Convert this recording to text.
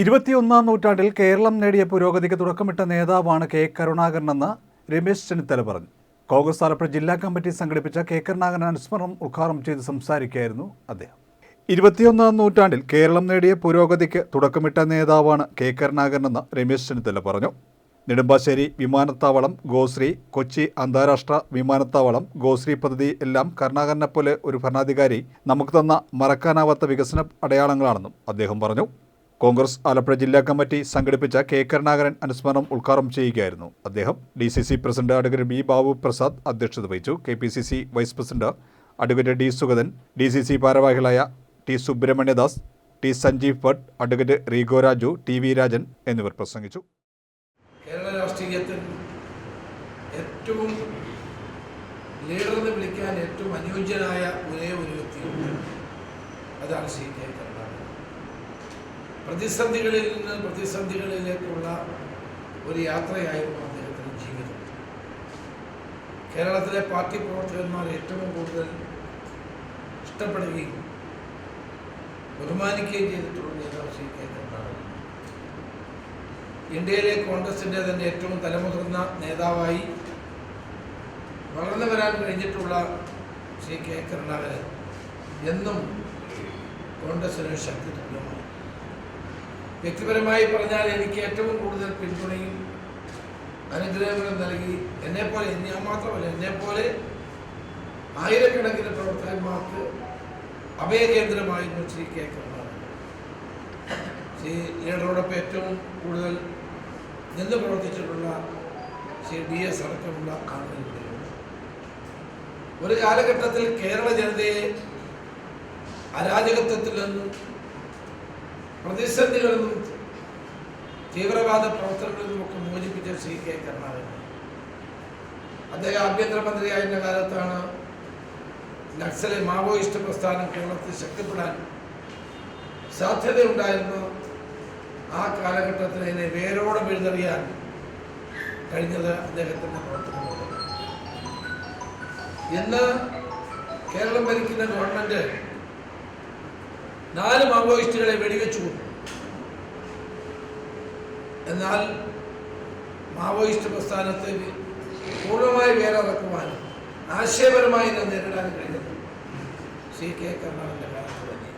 ഇരുപത്തിയൊന്നാം നൂറ്റാണ്ടിൽ കേരളം നേടിയ പുരോഗതിക്ക് തുടക്കമിട്ട നേതാവാണ് കെ കരുണാകരനെന്ന് രമേശ് ചെന്നിത്തല പറഞ്ഞു. കോൺഗ്രസ് ആലപ്പുഴ ജില്ലാ കമ്മിറ്റി സംഘടിപ്പിച്ച കെ കരുണാകരൻ അനുസ്മരണം ഉദ്ഘാടനം ചെയ്ത് സംസാരിക്കുകയായിരുന്നു അദ്ദേഹം. ഇരുപത്തിയൊന്നാം നൂറ്റാണ്ടിൽ കേരളം നേടിയ പുരോഗതിക്ക് തുടക്കമിട്ട നേതാവാണ് കെ കരുണാകരനെന്ന് രമേശ് ചെന്നിത്തല പറഞ്ഞു. നെടുമ്പാശ്ശേരി വിമാനത്താവളം ഗോശ്രീ കൊച്ചി അന്താരാഷ്ട്ര വിമാനത്താവളം ഗോശ്രീ പദ്ധതി എല്ലാം കരുണാകരനെപ്പോലെ ഒരു ഭരണാധികാരി നമുക്ക് തന്ന മറക്കാനാവാത്ത വികസന അടയാളങ്ങളാണെന്നും അദ്ദേഹം പറഞ്ഞു. കോൺഗ്രസ് ആലപ്പുഴ ജില്ലാ കമ്മിറ്റി സംഘടിപ്പിച്ച കെ കരുണാകരൻ അനുസ്മരണം ഉദ്ഘാടനം ചെയ്യുകയായിരുന്നു അദ്ദേഹം. D C C president advocate B Babu Prasad അധ്യക്ഷത വഹിച്ചു. K P C C vice president advocate D Sugathan D C C ഭാരവാഹികളായ T Subrahmanyadas T Sanjeev Bhat advocate Rego Raju T V Rajan എന്നിവർ പ്രസംഗിച്ചു. കേരള രാഷ്ട്രീയത്തിൽ ഏറ്റവും leader എന്ന് വിളിക്കാൻ ഏറ്റവും അനുയോജ്യനായ ഒരേ ഒരു വ്യക്തിയുണ്ട്. അതാണ് സി കെ പ്രതിസന്ധികളിൽ നിന്ന് പ്രതിസന്ധികളിലേക്കുള്ള ഒരു യാത്രയായിരുന്നു അദ്ദേഹത്തിന്റെ ജീവിതം. കേരളത്തിലെ പാർട്ടി പ്രവർത്തകന്മാർ ഏറ്റവും കൂടുതൽ ഇഷ്ടപ്പെടുകയും ബഹുമാനിക്കുകയും ചെയ്തിട്ടുള്ള നേതാവ് ശ്രീ കെ കരുണാകരൻ. ഇന്ത്യയിലെ കോൺഗ്രസിന്റെ തന്നെ ഏറ്റവും തലമുതിർന്ന നേതാവായി വളർന്നു വരാൻ കഴിഞ്ഞിട്ടുള്ള ശ്രീ കെ കരുണാകരൻ എന്നും കോൺഗ്രസിന് ശക്തി തുല്യമാണ്. വ്യക്തിപരമായി പറഞ്ഞാൽ എനിക്ക് ഏറ്റവും കൂടുതൽ പിന്തുണയും അനുഗ്രഹങ്ങളും നൽകി എന്നെപ്പോലെ ഞാൻ മാത്രമല്ല എന്നെപ്പോലെ ആയിരക്കണക്കിന് പ്രവർത്തകന്മാർക്ക് അഭയകേന്ദ്രമായിരുന്നു ശ്രീ കെ കരുണാകരൻ ശ്രീ ലീഡറോടൊപ്പം ഏറ്റവും കൂടുതൽ നിന്ന് പ്രവർത്തിച്ചിട്ടുള്ള ശ്രീ ഡി എസ് അടക്കമുള്ള ആളുകളുടെ ഒരു കാലഘട്ടത്തിൽ കേരള ജനതയെ അരാജകത്വത്തിൽ നിന്നും പ്രതിസന്ധികളിൽ തീവ്രവാദ പ്രവർത്തനങ്ങളിൽ നിന്നുമൊക്കെ മോചിപ്പിച്ച സി കെ കരുണാകരൻ. അദ്ദേഹം ആഭ്യന്തരമന്ത്രിയായിരുന്ന കാലത്താണ് നക്സലെ മാവോയിസ്റ്റ് പ്രസ്ഥാനം കേരളത്തിൽ ശക്തിപ്പെടാൻ സാധ്യതയുണ്ടായിരുന്നു. ആ കാലഘട്ടത്തിൽ അതിനെ വേരോടെ പിഴുതെറിയാൻ കഴിഞ്ഞത് അദ്ദേഹത്തിന്റെ പ്രവർത്തനമാണ്. ഇന്ന് കേരളം ഭരിക്കുന്ന ഗവൺമെന്റ് നാല് മാവോയിസ്റ്റുകളെ വെടിവെച്ചു. എന്നാൽ മാവോയിസ്റ്റ് പ്രസ്ഥാനത്തെ പൂർണമായി വേറിറക്കുവാനും ആശയപരമായി നേരിടാൻ കഴിഞ്ഞത് സി കെ കരുണാകരന്റെ കാലത്ത് തന്നെ.